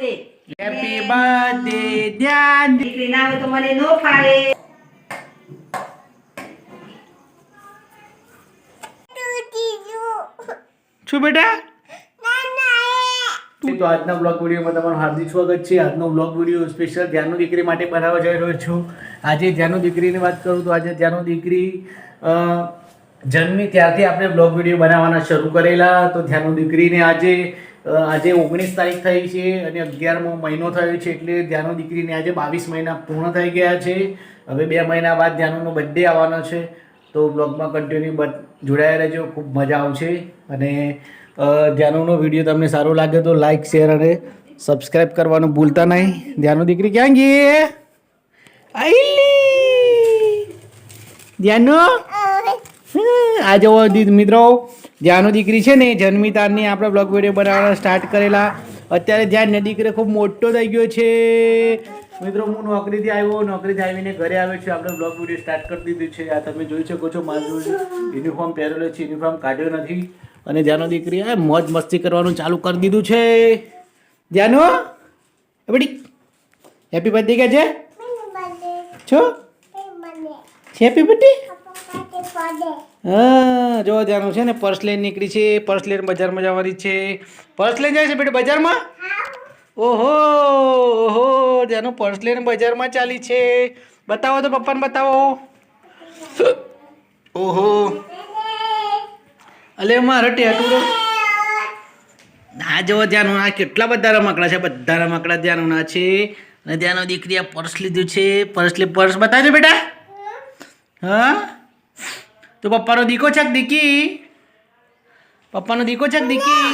દે happy birthday ધ્યાન દીકરી ના હોય તો મને નો ફાવે. છું બેટા? તો આજના બ્લોગ વિડીયોમાં તમારું હાર્દિક સ્વાગત છે. આજનો બ્લોગ વીડિયો સ્પેશિયલ ધ્યાનુ દીકરી માટે બનાવવા જઈ રહ્યો છું. આજે ધ્યાનુ દીકરીની વાત કરું તો આજે ધ્યાનુ દીકરી જન્મી ત્યારથી આપણે બ્લોગ વીડિયો બનાવવાના શરૂ કરેલા. તો ધ્યાનુ દીકરીને આજે આજે ઓગણીસ તારીખ થઈ છે અને અગિયારમો મહિનો થયો છે એટલે ધ્યાનો દીકરીને આજે બાવીસ મહિના પૂર્ણ થઈ ગયા છે. હવે બે મહિના બાદ ધ્યાનુનો બર્થડે આવવાનો છે. તો બ્લોગમાં કન્ટિન્યુ જોડાયા રહેજો ખૂબ મજા આવશે. અને ધ્યાનોનો વીડિયો તમને સારો લાગે તો લાઈક શેર અને સબસ્ક્રાઈબ કરવાનું ભૂલતા નહીં. ધ્યાનો દીકરી ક્યાં ગઈ આઈલી ધ્યાનુ? આ જુઓ દી- મિત્રો. ધ્યાનુ દીકરી છે ને જન્મી તારની આપણે બ્લોગ વીડિયો બનાવવાના સ્ટાર્ટ કરેલા. અત્યારે ધ્યાન દીકરી ખૂબ મોટો થઈ ગયો છે. મિત્રો હું નોકરીથી આવ્યો નોકરીથી આવીને ઘરે આવ્યો છું. આપણે બ્લોગ વીડિયો સ્ટાર્ટ કરી દીધું છે. આ તમે જોઈ શકો છો મારું યુનિફોર્મ પહેરેલો છે યુનિફોર્મ કાઢ્યો નથી. અને ધ્યાનો દીકરી આ મોજ મસ્તી કરવાનું ચાલુ કરી દીધું છે. જ્યાંનો? એ બેટી હેપી બર્થડે કે છે? છો? હેપી બર્થડે હા. જો ધ્યાનું છે ને પર્સ લેન નીકળી છે પર્સ લેન બજારમાં જવાની છે. પર્સ લઈને જાય છે બેટા બજારમાં? ઓહો ઓહો ત્યાંનું પર્સ લેન બજારમાં ચાલી છે. બતાવો તો પપ્પાને બતાવો. ઓહો. અલે, મારો ટેટુ આ જુઓ ધ્યાનું આ કેટલા બધા રમકડા છે, બધા રમકડા ના છે. અને ત્યાંનો દીકરી આ પર્સ લીધું છે. પર્સ લે પર્સ બતાવજો બેટા. હા? તો પપ્પાનો દીકો છે દીકી? પપ્પાનો દીકો છે દીકી?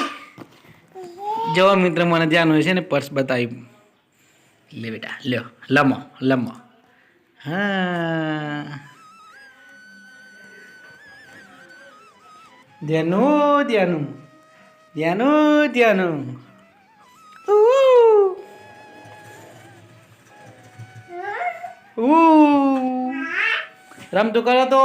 જવા મિત્ર, મને ધ્યાન હોય છે ને પર્સ બતાવી. લે બેટા, લ્યો, લમો લમો. ધ્યાનો, ધ્યાનું. ધ્યાનો, ધ્યાનું. રમતું કરો તો.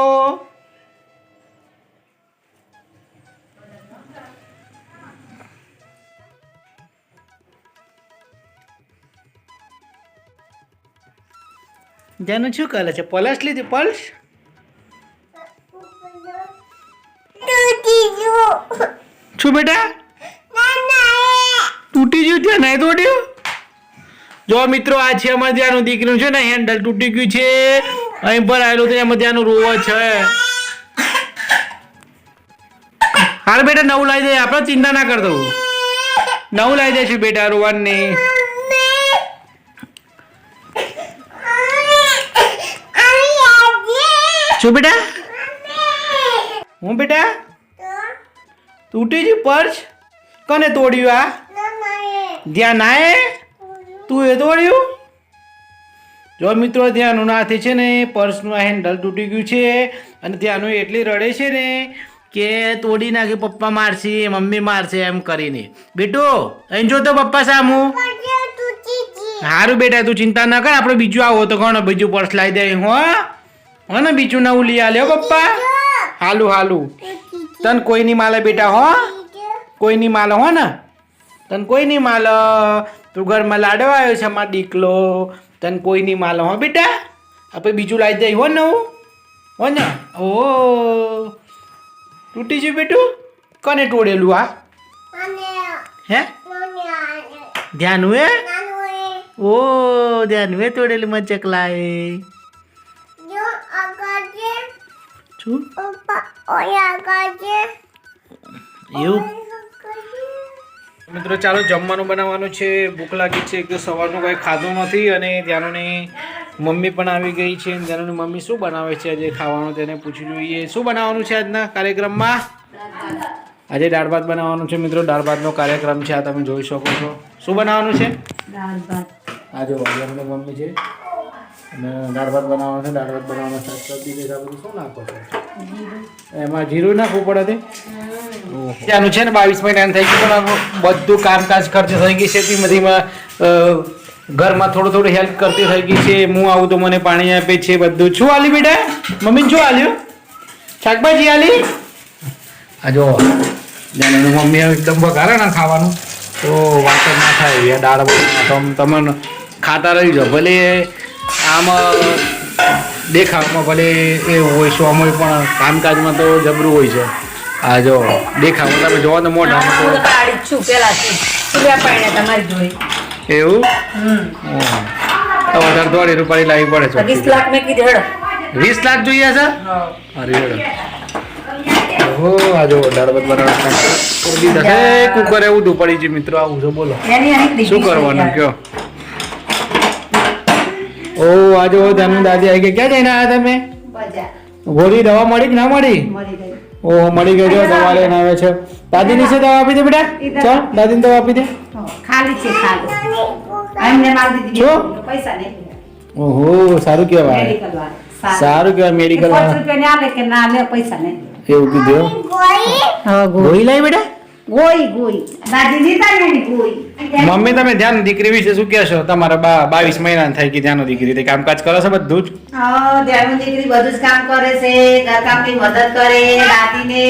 જેનું શું કરે છે? પલસ લીધી? પલ્સ? શું બેટા? તૂટી ગયું છે, નહીં તોડ્યું? જો મિત્રો, આ છે અમારે ત્યાંનું દીકરીનું છે ને, હેન્ડલ તૂટી ગયું છે. અહીં પર આવેલું છે એમાં ત્યાંનું રોવા છે. હાલ બેટા, નવું લાવી દે, આપણે ચિંતા ના કરતો નવું લાવી દઈશું બેટા, રોવાનની. શું બેટા? હું બેટા? તૂટી ગયું પર્સ કોને તોડ્યું આ? ધ્યાન એ તું એ તોડ્યું જો મિત્રો ત્યાંનું નાથી છે ને પર્સનું આ હેન્ડલ તૂટી ગયું છે અને ત્યાંનું એટલી રડે છે ને કે તોડી નાખી પપ્પા મારશે મમ્મી મારશે એમ કરીને. બેટો અહીં જો તો પપ્પા સામું. સારું બેટા તું ચિંતા ના કર આપણે બીજું આવો તો ઘણો બીજું પર્સ લાવી દે હો. હો ને બીજું નવું લઈ આલ્યો પપ્પા? હાલું હાલું. તન કોઈ નહીં માલે બેટા હો? કોઈ નહીં માલ હો ને? તન કોઈ નહીં માલ તું ઘરમાં લાડવા આવ્યો છે અમાર દીકલો. તન કોઈ નહીં માલ હો બેટા? આપણે બીજું લાવી દઈ હો ને હો? ને? ઓ. તૂટી ગયું બેટું? કોને તોડેલું આ? હે? ધ્યાન હે? ઓ ધ્યાન હે તોડેલું માં ચકલાએ શું એવું? મિત્રો ચાલો જમવાનું બનાવવાનું છે. ભૂખ લાગી છે કે સવારનું કંઈ ખાધું નથી અને ત્યાંની મમ્મી પણ આવી ગઈ છે. અને ત્યાંની મમ્મી શું બનાવે છે આજે ખાવાનું તેને પૂછી જોઈએ. શું બનાવવાનું છે આજના કાર્યક્રમમાં? આજે દાળ ભાત બનાવવાનું છે મિત્રો. દાળ ભાતનો કાર્યક્રમ છે આ તમે જોઈ શકો છો. શું બનાવવાનું છે? દાળ ભાત. આ જો મમ્મી છે. અને દાળ ભાત બનાવવાનો છે દાળ ભાત બનાવવાનો શાક સબ્જી કે બધું શું નાખો છો? એમાં જીરું નાખવું પડે તે? ત્યાંનું છે ને બાવીસ મહિના થઈ ગયું પણ બધું કામકાજ ખર્ચ થઈ ગઈ છે બધીમાં ઘરમાં થોડું થોડું હેલ્પ કરતી થઈ ગઈ છે હું આવું તો મને પાણી આપે છે બધું. શું આલી બેટા? મમ્મીને શું આલ્યું? શાકભાજી આલી? આ જો મમ્મી એકદમ વઘારે ના ખાવાનું. તો વાત ના થાય દાળ તમને ખાતા રહી જાઓ ભલે આમાં દેખાવમાં ભલે એ હોય શોમાં પણ કામકાજમાં તો જબરું હોય છે. આ જો દેખાવ તમે જોવો તો જ જોઈ એવું? વધારે દોઢ રૂપાળી લાવી પડે છે. વીસ લાખ મેં કીધી વીસ લાખ જોઈએ છે? અરે હેડો. આ જો દાળ ભાત બનાવવા કરી દીધા છે કુકર એવું તું પડી છે મિત્રો આવું છે બોલો. શું કરવાનું કયો? ઓ આજે ઓ ધનુ દાદી આવી ગયા. ક્યાં જઈને આવ્યા તમે? ગોળી દવા મળી કે ના મળી? ઓ ઓહો મળી ગઈ. જો દવા લઈને આવે છે. દાદીની છે દવા આપી દે બેટા? ચાલ દાદીને દવા આપી દે. ખાલી છે ખાલી. એમને મારી દીધી શું? પૈસા નહીં ઓહો સારું કહેવાય. સારું. કહેવાય મેડિકલ પાંચ રૂપિયા ને આલે કે ના લે પૈસા નહીં એવું કીધું? હા ગોળી લાવી બેટા? ગોઈ ગોઈ. દાદી લીધા ને ગોઈ. મમ્મી તમે ધ્યાન દીકરી વિશે શું કહેશો? તમારા બાવીસ મહિના થાય કે ધ્યાન દીકરી તે કામકાજ કરો છો બધું જ? ધ્યાન દીકરી બધું જ કામ કરે છે. ઘરકામની મદદ કરે દાદીને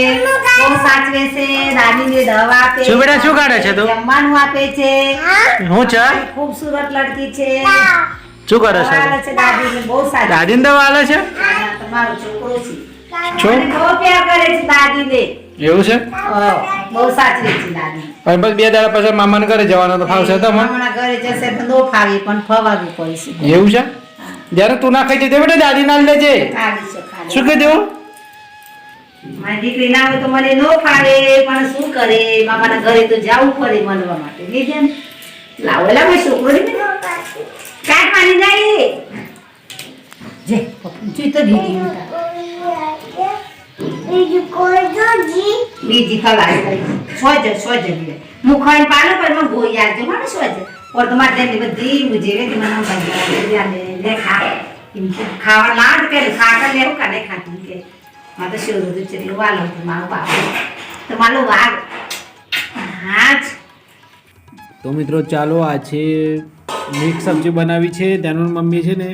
બહુ સાચવે છે દાદીને દવા આપે શું બેટા, શું કાઢે છે તું? જમવાનું આપે છે. હું? છે? ખૂબસૂરત લડકી છે. શું કરે છે? છે દાદીને બહુ સાચવે દાદીને દવા આલે છે? છે. તમારો છોકરો છે. છો? બહુ પ્યાર કરે છે દાદીને. એવું છે? હા, બહુ સાચી છે લાગી અને બસ બે દાડા પછી મામાને ઘરે જવાનો તો ફાવશે તો મને. ઘરે જશે તો નો ફાવી પણ ફવાવી પડશે. એવું છે? જ્યારે તું ના ખાઈ જતી બેટા દાદી ના લેજે. શું કહી દેવું? મારી દીકરી ના હોય તો મને નો ફાવે પણ શું કરે? મામાના ઘરે તો જવું પડે મનવા માટે. જેમ લાવો લાવો છોકરો ને કાટ પાણી જાય જે તો દીદી. બીજી ખવાય કરી સોજ સોજ બીજે હું ખાઈને પાલો પર મને ગોઈ આવજો મને સોજ ઓર તો મારે તેની બધી મુજે રે મને ભાઈ લે લે ખા. એમ ખાવા લાડ કે ખાતા લેવું કને ખાતી કે. માં તો શરૂ તો ચરી વાલો તો મારો બાપ. તો મારો વાગ હાચ તો મિત્રો ચાલો આ છે મિક્સ સબ્જી બનાવી છે તેનું મમ્મી છે ને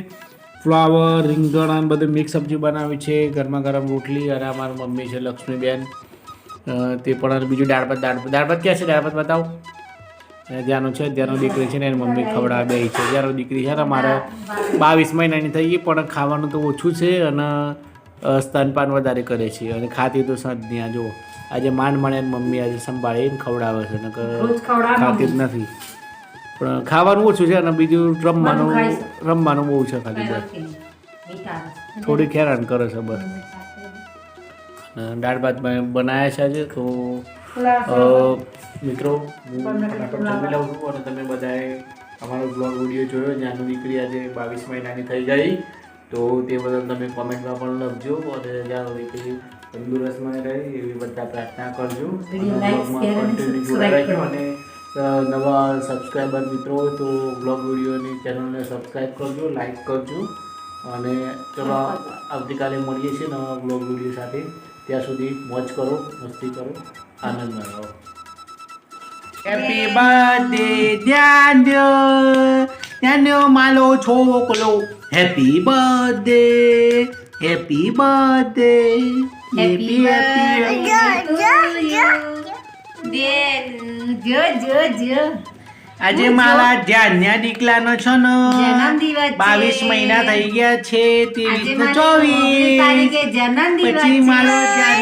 ફ્લાવર રીંગણ અને બધું મિક્સ સબ્જી બનાવી છે. ગરમા ગરમ રોટલી અને અમારી મમ્મી છે લક્ષ્મીબેન. તે પણ બીજું દાળ ભાત દાળ ભાત. દાળ ભાત ક્યાં છે? દાળ ભાત બતાવો. ત્યાંનું છે ત્યાંનું દીકરી છે ને એની મમ્મી ખવડાવે બે છે. ત્યાંનું દીકરી છે ને મારે બાવીસ મહિનાની થઈ ગઈ પણ ખાવાનું તો ઓછું છે અને સ્તનપાન વધારે કરે છે. અને ખાતી તો સાંજની જો જુઓ આજે માંડ મળે મમ્મી આજે સંભાળીને ખવડાવે છે. નકર ખાતી જ નથી. પણ ખાવાનું ઓછું છે અને બીજું રમવાનું. રમવાનું બહુ છે ખાલી બસ. થોડીક હેરાન કરે છે બસ. દાળ ભાત બનાવ્યા છે આજે તો મિત્રો હું જમી લઉં છું અને તમે બધાએ અમારો બ્લોગ વીડિયો જોયો જ્યાંનું દીકરી આજે બાવીસ મહિનાની થઈ ગઈ તો તે બદલ તમે કોમેન્ટમાં પણ લખજો અને જ્યાં દીકરી તંદુરસ્તમાં રહે એવી બધા પ્રાર્થના કરજો. અને નવા સબસ્ક્રાઈબર મિત્રો હોય તો બ્લોગ વિડીયોની ચેનલને સબસ્ક્રાઈબ કરજો લાઈક કરજો. અને ચલો આવતીકાલે મળીએ છીએ નવા બ્લોગ વીડિયો સાથે. ત્યાં સુધી મોજ કરો મસ્તી કરો આનંદ માણો. હેપી બર્થડે ધ્યાન્યો ધ્યાન્યો માલો છોકલો happy birthday happy birthday happy happy જો જો જો આજે મારા ધ્યાનના દીકલાનો છો ને. બાવીસ મહિના થઈ ગયા છે ત્રેવીસ ચોવીસ. તારીખે પછી મારો ધ્યાન